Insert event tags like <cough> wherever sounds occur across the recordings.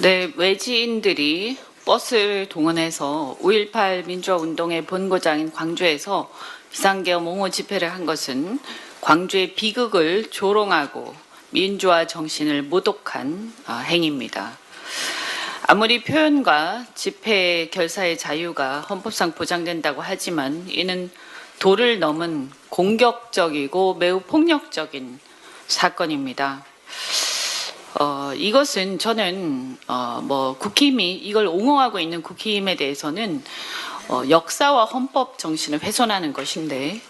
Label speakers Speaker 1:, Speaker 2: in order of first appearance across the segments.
Speaker 1: 네, 외지인들이 버스를 동원해서 5.18 민주화 운동의 본고장인 광주에서 비상계엄 옹호 집회를 한 것은 광주의 비극을 조롱하고 민주화 정신을 모독한 아, 행위입니다. 아무리 표현과 집회 결사의 자유가 헌법상 보장된다고 하지만 이는 도를 넘은 공격적이고 매우 폭력적인 사건입니다. 어, 이것은 저는 어, 뭐 국힘이 이걸 옹호하고 있는 국힘에 대해서는 어, 역사와 헌법 정신을 훼손하는 것인데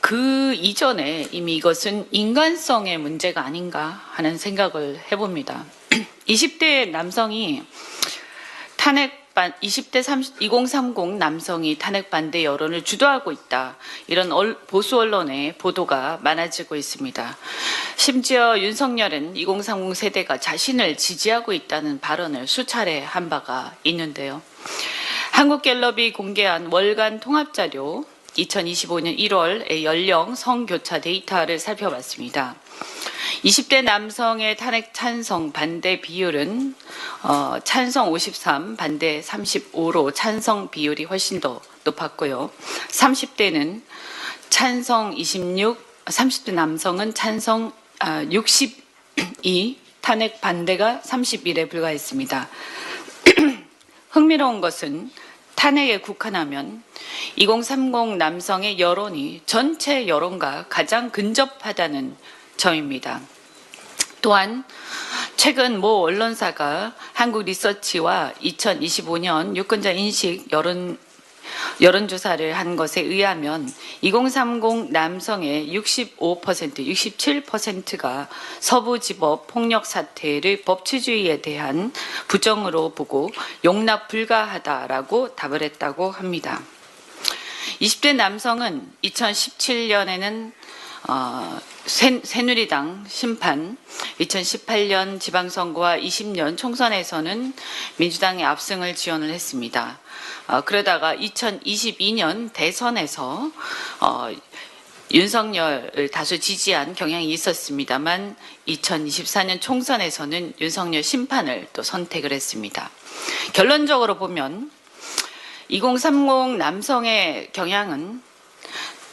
Speaker 1: 그 이전에 이미 이것은 인간성의 문제가 아닌가 하는 생각을 해봅니다. <clears throat> 20대 남성이 탄핵 반 20대 30, 2030 남성이 탄핵 반대 여론을 주도하고 있다. 이런 얼- 보수 언론의 보도가 많아지고 있습니다. 심지어 윤석열은 2030 세대가 자신을 지지하고 있다는 발언을 수차례 한 바가 있는데요. 한국갤럽이 공개한 월간 통합자료 2025년 1월의 연령 성교차 데이터를 살펴봤습니다. 20대 남성의 탄핵 찬성 반대 비율은 어, 찬성 53, 반대 35로 찬성 비율이 훨씬 더 높았고요. 30대는 찬성 26, 30대 남성은 찬성 아, 62, 탄핵 반대가 31에 불과했습니다. <clears throat> 흥미로운 것은 탄핵에 국한하면 2030 남성의 여론이 전체 여론과 가장 근접하다는 점입니다. 또한 최근 모 언론사가 한국 리서치와 2025년 유권자 인식 여론 여론조사를 한 것에 의하면 2030 남성의 65%, 67%가 서부지법 폭력 사태를 법치주의에 대한 부정으로 보고 용납 불가하다라고 답을 했다고 합니다. 20대 남성은 2017년에는 어, 새, 새누리당 심판, 2018년 지방선거와 20년 총선에서는 민주당의 압승을 지원을 했습니다. 어, 그러다가 2022년 대선에서 어, 윤석열을 다수 지지한 경향이 있었습니다만 2024년 총선에서는 윤석열 심판을 또 선택을 했습니다. 결론적으로 보면 2030 남성의 경향은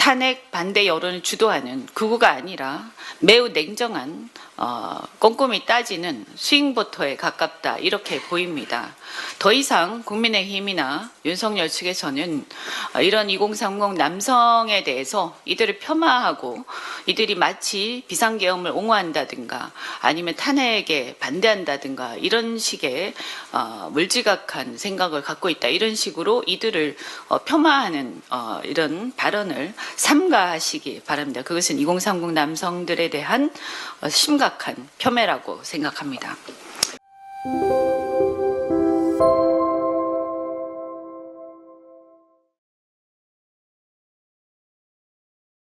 Speaker 1: 탄핵 반대 여론을 주도하는 극우가 아니라 매우 냉정한 어, 꼼꼼히 따지는 스윙보터에 가깝다 이렇게 보입니다. 더 이상 국민의힘이나 윤석열 측에서는 어, 이런 2030 남성에 대해서 이들을 폄하하고 이들이 마치 비상계엄을 옹호한다든가 아니면 탄핵에 반대한다든가 이런 식의 어, 물지각한 생각을 갖고 있다 이런 식으로 이들을 어, 폄하하는 어, 이런 발언을 삼가하시기 바랍니다. 그것은 2030 남성들에 대한 어, 심각한 폄훼라고 생각합니다.